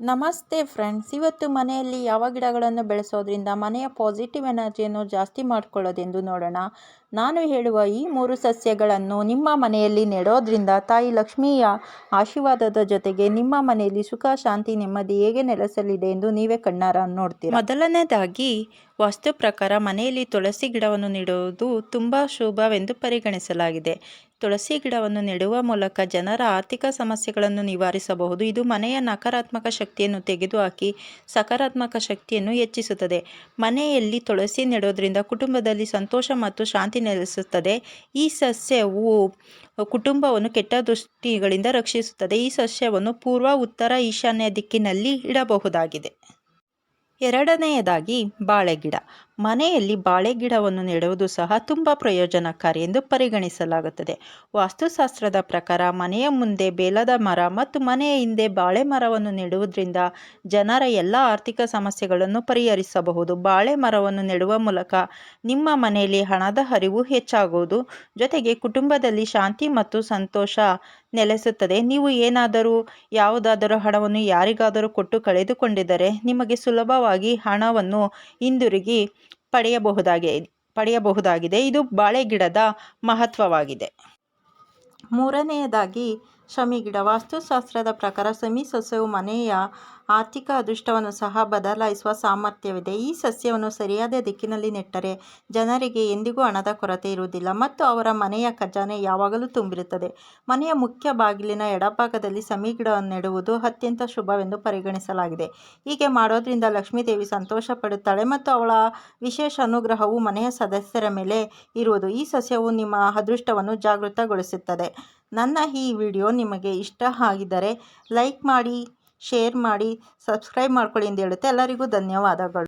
ನಮಸ್ತೆ ಫ್ರೆಂಡ್ಸ್. ಇವತ್ತು ಮನೆಯಲ್ಲಿ ಯಾವ ಗಿಡಗಳನ್ನು ಬೆಳೆಸೋದ್ರಿಂದ ಮನೆಯ ಪಾಸಿಟಿವ್ ಎನರ್ಜಿಯನ್ನು ಜಾಸ್ತಿ ಮಾಡ್ಕೊಳ್ಳೋದೆಂದು ನೋಡೋಣ. ನಾನು ಹೇಳುವ ಈ ಮೂರು ಸಸ್ಯಗಳನ್ನು ನಿಮ್ಮ ಮನೆಯಲ್ಲಿ ನೆಡೋದ್ರಿಂದ ತಾಯಿ ಲಕ್ಷ್ಮಿಯ ಆಶೀರ್ವಾದದ ಜೊತೆಗೆ ನಿಮ್ಮ ಮನೆಯಲ್ಲಿ ಸುಖ, ಶಾಂತಿ, ನೆಮ್ಮದಿ ಹೇಗೆ ನೆಲೆಸಲಿದೆ ಎಂದು ನೀವೇ ಕಣ್ಣಾರ ನೋಡ್ತೀರಾ? ಮೊದಲನೇದಾಗಿ ವಾಸ್ತು ಪ್ರಕಾರ ಮನೆಯಲ್ಲಿ ತುಳಸಿ ಗಿಡವನ್ನು ನೆಡುವುದು ತುಂಬ ಶುಭವೆಂದು ಪರಿಗಣಿಸಲಾಗಿದೆ. ತುಳಸಿ ಗಿಡವನ್ನು ನೆಡುವ ಮೂಲಕ ಜನರ ಆರ್ಥಿಕ ಸಮಸ್ಯೆಗಳನ್ನು ನಿವಾರಿಸಬಹುದು. ಇದು ಮನೆಯ ನಕಾರಾತ್ಮಕ ಶಕ್ತಿಯನ್ನು ತೆಗೆದುಹಾಕಿ ಸಕಾರಾತ್ಮಕ ಶಕ್ತಿಯನ್ನು ಹೆಚ್ಚಿಸುತ್ತದೆ. ಮನೆಯಲ್ಲಿ ತುಳಸಿ ನೆಡೋದ್ರಿಂದ ಕುಟುಂಬದಲ್ಲಿ ಸಂತೋಷ ಮತ್ತು ಶಾಂತಿ ನೆಲೆಸುತ್ತದೆ. ಈ ಸಸ್ಯವು ಕುಟುಂಬವನ್ನು ಕೆಟ್ಟ ದೃಷ್ಟಿಗಳಿಂದ ರಕ್ಷಿಸುತ್ತದೆ. ಈ ಸಸ್ಯವನ್ನು ಪೂರ್ವ, ಉತ್ತರ, ಈಶಾನ್ಯ ದಿಕ್ಕಿನಲ್ಲಿ ಇಡಬಹುದಾಗಿದೆ. ಎರಡನೆಯದಾಗಿ ಬಾಳೆಗಿಡ. ಮನೆಯಲ್ಲಿ ಬಾಳೆ ಗಿಡವನ್ನು ನೆಡುವುದು ಸಹ ತುಂಬ ಪ್ರಯೋಜನಕಾರಿ ಎಂದು ಪರಿಗಣಿಸಲಾಗುತ್ತದೆ. ವಾಸ್ತುಶಾಸ್ತ್ರದ ಪ್ರಕಾರ ಮನೆಯ ಮುಂದೆ ಬೇಲದ ಮರ ಮತ್ತು ಮನೆಯ ಹಿಂದೆ ಬಾಳೆ ಮರವನ್ನು ನೆಡುವುದರಿಂದ ಜನರ ಎಲ್ಲ ಆರ್ಥಿಕ ಸಮಸ್ಯೆಗಳನ್ನು ಪರಿಹರಿಸಬಹುದು. ಬಾಳೆ ಮರವನ್ನು ನೆಡುವ ಮೂಲಕ ನಿಮ್ಮ ಮನೆಯಲ್ಲಿ ಹಣದ ಹರಿವು ಹೆಚ್ಚಾಗುವುದು, ಜೊತೆಗೆ ಕುಟುಂಬದಲ್ಲಿ ಶಾಂತಿ ಮತ್ತು ಸಂತೋಷ ನೆಲೆಸುತ್ತದೆ. ನೀವು ಏನಾದರೂ, ಯಾವುದಾದರೂ ಹಣವನ್ನು ಯಾರಿಗಾದರೂ ಕೊಟ್ಟು ಕಳೆದುಕೊಂಡಿದ್ದರೆ ನಿಮಗೆ ಸುಲಭವಾಗಿ ಹಣವನ್ನು ಹಿಂದಿರುಗಿ ಪಡೆಯಬಹುದಾಗಿ ಪಡೆಯಬಹುದಾಗಿದೆ. ಇದು ಬಾಳೆ ಗಿಡದ ಮಹತ್ವವಾಗಿದೆ. ಮೂರನೆಯದಾಗಿ ಶಮಿ ಗಿಡ ವಾಸ್ತುಶಾಸ್ತ್ರದ ಪ್ರಕಾರ ಶಮಿ ಸಸ್ಯವು ಮನೆಯ ಆರ್ಥಿಕ ಅದೃಷ್ಟವನ್ನು ಸಹ ಬದಲಾಯಿಸುವ ಸಾಮರ್ಥ್ಯವಿದೆ. ಈ ಸಸ್ಯವನ್ನು ಸರಿಯಾದ ದಿಕ್ಕಿನಲ್ಲಿ ನೆಟ್ಟರೆ ಜನರಿಗೆ ಎಂದಿಗೂ ಹಣದ ಕೊರತೆ ಇರುವುದಿಲ್ಲ ಮತ್ತು ಅವರ ಮನೆಯ ಖಜಾನೆ ಯಾವಾಗಲೂ ತುಂಬಿರುತ್ತದೆ. ಮನೆಯ ಮುಖ್ಯ ಬಾಗಿಲಿನ ಎಡಭಾಗದಲ್ಲಿ ಸಮಿ ಗಿಡವನ್ನು ನೆಡುವುದು ಅತ್ಯಂತ ಶುಭವೆಂದು ಪರಿಗಣಿಸಲಾಗಿದೆ. ಹೀಗೆ ಮಾಡೋದ್ರಿಂದ ಲಕ್ಷ್ಮೀದೇವಿ ಸಂತೋಷ ಪಡುತ್ತಾಳೆ ಮತ್ತು ಅವಳ ವಿಶೇಷ ಅನುಗ್ರಹವು ಮನೆಯ ಸದಸ್ಯರ ಮೇಲೆ ಇರುವುದು. ಈ ಸಸ್ಯವು ನಿಮ್ಮ ಅದೃಷ್ಟವನ್ನು ಜಾಗೃತಗೊಳಿಸುತ್ತದೆ. ನನ್ನ ಈ ವಿಡಿಯೋ ನಿಮಗೆ ಇಷ್ಟ ಆಗಿದ್ದರೆ ಲೈಕ್ ಮಾಡಿ, ಶೇರ್ ಮಾಡಿ, ಸಬ್ಸ್ಕ್ರೈಬ್ ಮಾಡ್ಕೊಳ್ಳಿ ಎಂದು ಹೇಳುತ್ತೆ. ಎಲ್ಲರಿಗೂ ಧನ್ಯವಾದಗಳು.